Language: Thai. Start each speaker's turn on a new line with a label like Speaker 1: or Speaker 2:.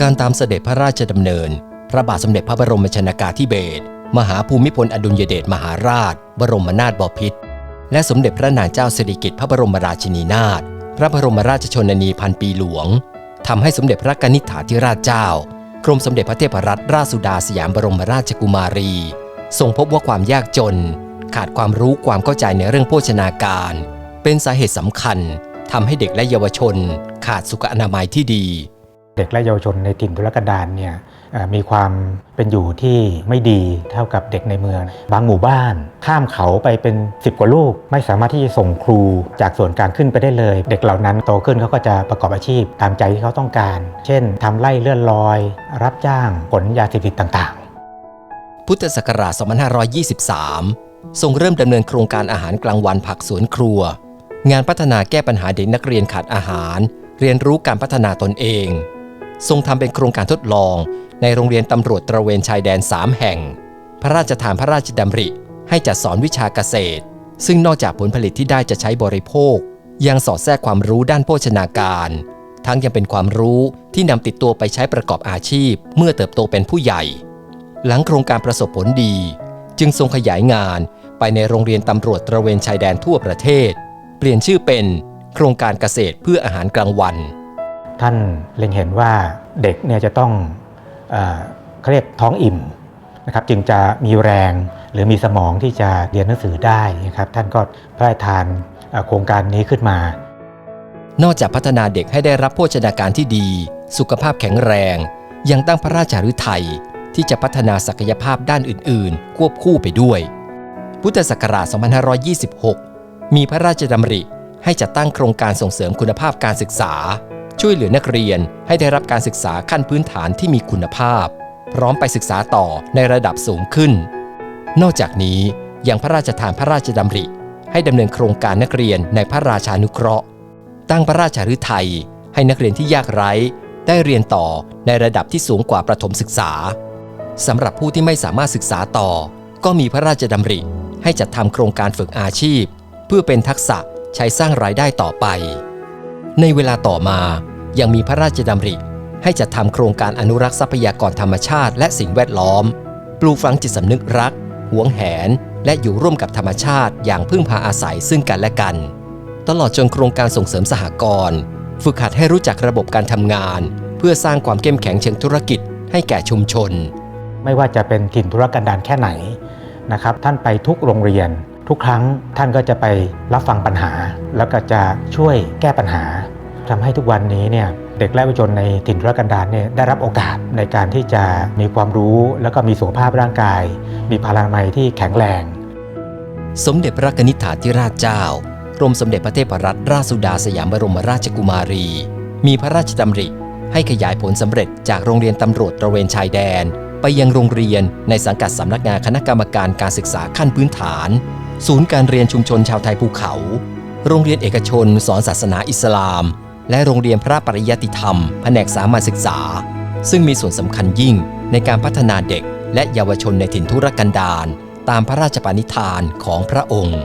Speaker 1: การตามเสด็จพระราชดำเนิน พระบาทสมเด็จพระบรมชนากาธิเบศรมหาภูมิพลอดุลยเดชมหาราช บรมนาถบพิตรและสมเด็จพระนางเจ้าสิริกิติ์พระบรมราชินีนาถพระบรมราชชนนีพันปีหลวงทำให้สมเด็จพระกนิษฐาธิราชเจ้ากรมสมเด็จพระเทพรัตนราชสุดาสยามบรมราชกุมารี ทรงพบว่าความยากจน ขาดความรู้ความเข้าใจในเรื่องโภชนาการ เป็นสาเหตุสำคัญทำให้เด็กและเยาวชน ขาดสุขอนามัยที่ดี
Speaker 2: เด็กและเยาวชนในถิ่นทุรกันดารเนี่ยมีความเป็นอยู่ที่ไม่ดีเท่ากับเด็กในเมือง บางหมู่บ้าน ข้ามเขาไปเป็น 10 กว่าลูก ไม่สามารถที่จะส่งครูจากส่วนกลางขึ้นไปได้เลย เด็กเหล่านั้นโตขึ้นเขาก็จะประกอบอาชีพตามใจที่เขาต้องการ เช่นทำไร่เลื่อนลอย รับจ้างขนยาเสพติดต่างๆ
Speaker 1: พุทธศักราช 2523 ทรงเริ่มดำเนินโครงการอาหารกลางวันผักสวนครัว งานพัฒนาแก้ปัญหาเด็กนักเรียนขาดอาหาร เรียนรู้การพัฒนาตนเอง ทรงทำเป็นโครงการทดลอง ในโรงเรียนตำรวจตระเวนชายแดน 3 แห่ง พระราชทานพระราชดำริ ให้จัดสอนวิชาเกษตร ซึ่งนอกจากผลผลิตที่ได้จะใช้บริโภค ยังสอดแทรกความรู้ด้านโภชนาการ ทั้งยังเป็นความรู้ที่นำติดตัวไปใช้ประกอบอาชีพ เมื่อเติบโตเป็นผู้ใหญ่ หลังโครงการประสบผลดี จึงทรงขยายงานไปในโรงเรียนตำรวจตระเวนชายแดนทั่วประเทศ เปลี่ยนชื่อเป็นโครงการเกษตรเพื่ออาหารกลางวัน
Speaker 2: ท่านเล็งเห็นว่าเด็กเนี่ยจะต้องเขาเรียกท้องอิ่มนะครับจึงจะมีแรงหรือมีสมองที่จะเรียนหนังสือได้นะครับท่านก็พระราชทานโครงการนี้ขึ้นมา
Speaker 1: นอกจากพัฒนาเด็กให้ได้รับโภชนาการที่ดี สุขภาพแข็งแรง ยังตั้งพระราชาฤทัยที่จะพัฒนาศักยภาพด้านอื่น ๆ ควบคู่ไปด้วย พุทธศักราช 2526 มีพระราชดำริให้จัดตั้งโครงการส่งเสริมคุณภาพการศึกษา ช่วยเหลือนักเรียนให้ได้รับการศึกษาขั้นพื้นฐานที่มีคุณภาพ พร้อมไปศึกษาต่อในระดับสูงขึ้น นอกจากนี้ยังพระราชทานพระราชดำริ ให้ดำเนินโครงการนักเรียนในพระราชานุเคราะห์ ตั้งพระราชาฤทัยให้นักเรียนที่ยากไร้ ได้เรียนต่อในระดับที่สูงกว่าประถมศึกษาสำหรับผู้ที่ไม่สามารถศึกษาต่อ ก็มีพระราชดำริ ให้จัดทำโครงการฝึกอาชีพ เพื่อเป็นทักษะใช้สร้างรายได้ต่อไป ในเวลาต่อมายังมีพระราชดำริ ให้จัดทำโครงการอนุรักษ์ทรัพยากรธรรมชาติและสิ่งแวดล้อม ปลูกฝังจิตสำนึกรัก หวงแหน และอยู่ร่วมกับธรรมชาติอย่างพึ่งพาอาศัยซึ่งกันและกัน ตลอดจนโครงการส่งเสริมสหกรณ์ฝึกหัดให้รู้จักระบบการทำงาน เพื่อสร้างความเข้มแข็งเชิงธุรกิจให้แก่ชุมชน
Speaker 2: ไม่ว่าจะเป็นถิ่นธุรกันดารแค่ไหนนะครับท่านไปทุกโรงเรียน ทุกครั้งท่านก็จะไปรับฟังปัญหา แล้วก็จะช่วยแก้ปัญหา ทำให้ทุกวันนี้เนี่ยเด็กและเยาวชนในถิ่นธุรกันดารเนี่ยได้รับโอกาสในการที่จะมีความรู้ แล้วก็มีสุขภาพร่างกาย มีพลานามัยที่แข็งแรง
Speaker 1: สมเด็จพระนิษฐาธิราชเจ้ากรมสมเด็จพระเทพรัตนราชสุดาสยามบรมราชกุมารี มีพระราชดำริ ให้ขยายผลสำเร็จจากโรงเรียนตำรวจตระเวนชายแดน ไปยังโรงเรียนในสังกัดสำนักงานคณะกรรมการการศึกษาขั้นพื้นฐาน ศูนย์การเรียนชุมชนชาวไทยภูเขา โรงเรียนเอกชนสอนศาสนาอิสลาม และโรงเรียนพระปริยติธรรม แผนกสามัญศึกษา ซึ่งมีส่วนสำคัญยิ่งในการพัฒนาเด็กและเยาวชนในถิ่นทุรกันดารตามพระราชปณิธานของพระองค์